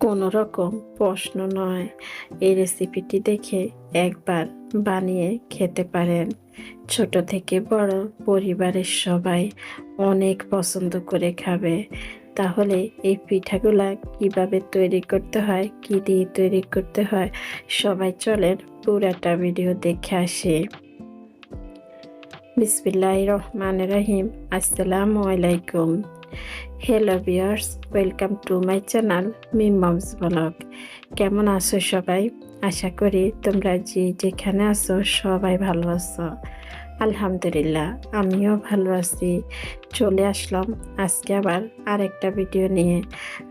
কোনো রকম প্রশ্ন নয়। এই রেসিপিটি দেখে একবার বানিয়ে খেতে পারেন। ছোট থেকে বড় পরিবারের সবাই অনেক পছন্দ করে খাবে। তাহলে এই পিঠাগুলা কীভাবে তৈরি করতে হয়, কি দিয়ে তৈরি করতে হয়, সবাই চলেন পুরাটা ভিডিও দেখে আসে। বিসমিল্লাহ রহমান রহিম। আসসালামু আলাইকুম। Hello dears welcome to my channel মিমমস blog কেমন আছো সবাই? আশা করি তোমরা যে যেখানে আছো সবাই ভালো আছো। আলহামদুলিল্লাহ, আমিও ভালো আছি। চলে আসলাম আজকে আবার আরেকটা ভিডিও নিয়ে।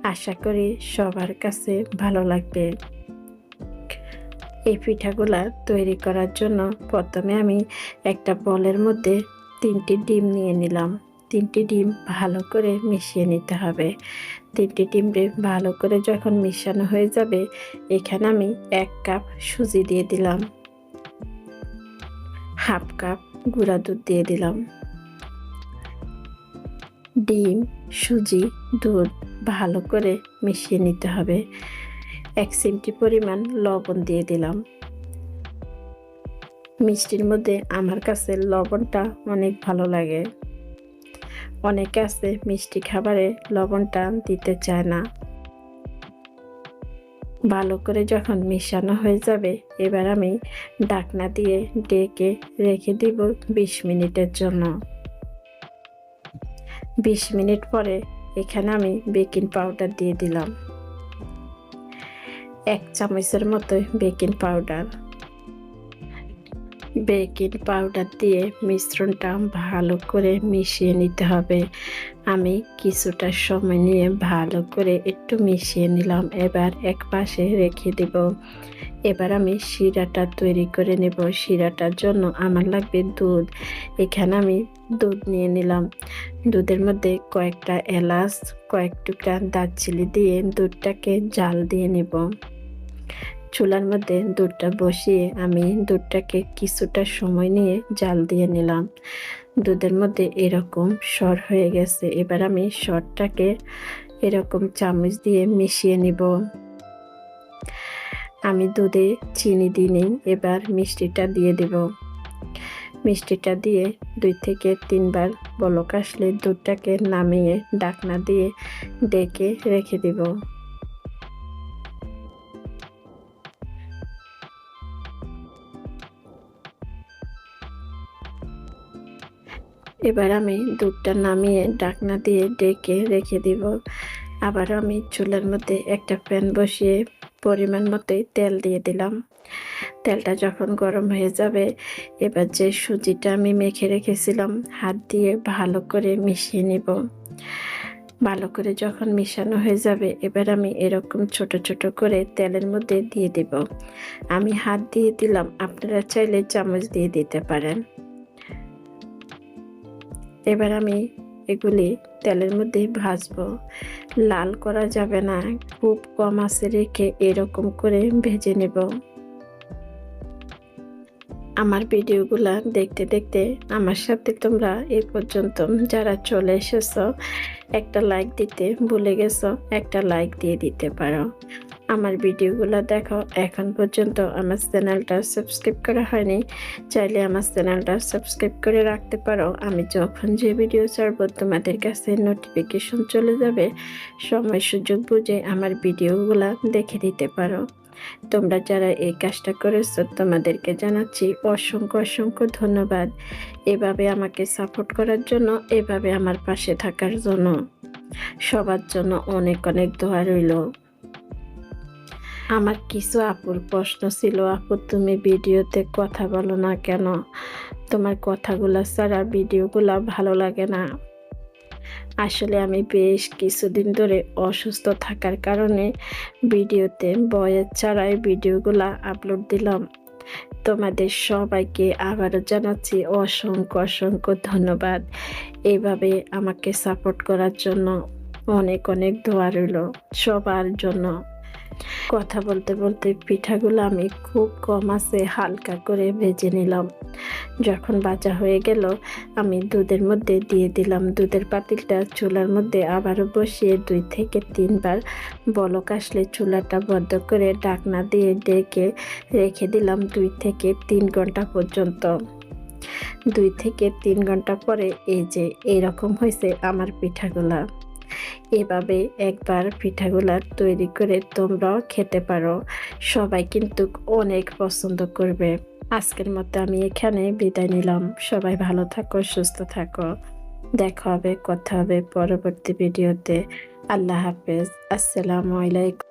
আশা করি সবার কাছে ভালো লাগবে। এই পিঠাগুলা তৈরি করার জন্য প্রথমে আমি একটা বলের মধ্যে তিনটি ডিম নিয়ে নিলাম। তিনটি ডিম ভালো করে মিশিয়ে নিতে হবে। তিনটি ডিমে ভালো করে যখন মিশানো হয়ে যাবে, এখানে আমি এক কাপ সুজি দিয়ে দিলাম। হাফ কাপ গুঁড়া দুধ দিয়ে দিলাম। ডিম, সুজি, দুধ ভালো করে মিশিয়ে নিতে হবে। এক চিমটি পরিমাণ লবণ দিয়ে দিলাম। মিষ্টির মধ্যে আমার কাছে লবণটা অনেক ভালো লাগে। অনেকে আছে মিষ্টি খাবারে লবণটা দিতে চায় না। ভালো করে যখন মিশানো হয়ে যাবে, এবার আমি ডাকনা দিয়ে ডেকে রেখে দিব বিশ মিনিটের জন্য। বিশ মিনিট পরে এখানে আমি বেকিং পাউডার দিয়ে দিলাম। এক চামচের মতো বেকিং পাউডার। বেকিং পাউডার দিয়ে মিশ্রণটা ভালো করে মিশিয়ে নিতে হবে। আমি কিছুটা সময় নিয়ে ভালো করে একটু মিশিয়ে নিলাম। এবার এক পাশে রেখে দেব। এবার আমি শিরাটা তৈরি করে নেব। শিরাটার জন্য আমার লাগবে দুধ। এখানে আমি দুধ নিয়ে নিলাম। দুধের মধ্যে কয়েকটা এলাচ, কয়েক টুকরা দারচিনি দিয়ে দুধটাকে জাল দিয়ে নেব। চুলার মধ্যে দুধটা বসিয়ে আমি দুধটাকে কিছুটা সময় নিয়ে জাল দিয়ে নিলাম। দুধের মধ্যে এরকম সর হয়ে গেছে। এবার আমি সরটাকে এরকম চামচ দিয়ে মিশিয়ে নিব। আমি দুধে চিনি দিই এবার মিষ্টিটা দিয়ে দেব। মিষ্টিটা দিয়ে দুই থেকে তিনবার বলক আসলে দুধটাকে নামিয়ে ডাকনা দিয়ে ডেকে রেখে দিব। এবার আমি দুধটা নামিয়ে ডাকনা দিয়ে ডেকে রেখে দিব। আবার আমি চুলার মধ্যে একটা প্যান বসিয়ে পরিমাণ মতোই তেল দিয়ে দিলাম। তেলটা যখন গরম হয়ে যাবে, এবার যে সুজিটা আমি মেখে রেখেছিলাম, হাত দিয়ে ভালো করে মিশিয়ে নিব। ভালো করে যখন মিশানো হয়ে যাবে, এবার আমি এরকম ছোট ছোট করে তেলের মধ্যে দিয়ে দিব। আমি হাত দিয়ে দিলাম, আপনারা চাইলে চামচ দিয়ে দিতে পারেন। এবার আমি এগুলি তেলের মধ্যে ভাজবো। লাল করা যাবে না, খুব কম আছে রেখে এরকম করে ভেজে নেব। আমার ভিডিওগুলা দেখতে দেখতে আমার সাথে তোমরা এ পর্যন্ত যারা চলে এসেছ, একটা লাইক দিতে ভুলে গেছো, একটা লাইক দিয়ে দিতে পারো। আমার ভিডিওগুলো দেখো, এখন পর্যন্ত আমার চ্যানেলটা সাবস্ক্রাইব করা হয়নি, চাইলে আমার চ্যানেলটা সাবস্ক্রাইব করে রাখতে পারো। আমি যখন যে ভিডিও ছাড়বো, তোমাদের কাছে নোটিফিকেশন চলে যাবে। সময় সুযোগ বুঝে আমার ভিডিওগুলো দেখে দিতে পারো। তোমরা যারা এই কাজটা করেছ, তোমাদেরকে জানাচ্ছি অসংখ্য অসংখ্য ধন্যবাদ। এভাবে আমাকে সাপোর্ট করার জন্য, এভাবে আমার পাশে থাকার জন্য। সবার জন্য অনেক অনেক দোয়া রইল। আমার কিছু আপুর প্রশ্ন ছিল, আপু, তুমি ভিডিওতে কথা বলো না কেন? তোমার কথাগুলো ছাড়া ভিডিওগুলো ভালো লাগে না। আসলে আমি বেশ কিছুদিন ধরে অসুস্থ থাকার কারণে ভিডিওতে বয়ের ছাড়াই ভিডিওগুলো আপলোড দিলাম। তোমাদের সবাইকে আবারও জানাচ্ছি অসংখ্য অসংখ্য ধন্যবাদ। এইভাবে আমাকে সাপোর্ট করার জন্য অনেক অনেক দোয়া রইল সবার জন্য। কথা বলতে বলতে পিঠাগুলো আমি খুব কম আছে, হালকা করে ভেজে নিলাম। যখন বাজা হয়ে গেল, আমি দুধের মধ্যে দিয়ে দিলাম। দুধের পাতিলটা চুলার মধ্যে আবারও বসিয়ে দুই থেকে তিনবার বলক আসলে চুলাটা বন্ধ করে ডাকনা দিয়ে ডেকে রেখে দিলাম দুই থেকে তিন ঘণ্টা পর্যন্ত। দুই থেকে তিন ঘণ্টা পরে এই যে, এরকম হয়েছে আমার পিঠাগুলা। এভাবে একবার পিঠাগুলা তৈরি করে তোমরাও খেতে পারো। সবাই কিন্তু অনেক পছন্দ করবে। আজকের মতো আমি এখানে বিদায় নিলাম। সবাই ভালো থাকো, সুস্থ থাকো। দেখা হবে, কথা হবে পরবর্তী ভিডিওতে। আল্লাহ হাফেজ। আসসালামু আলাইকুম।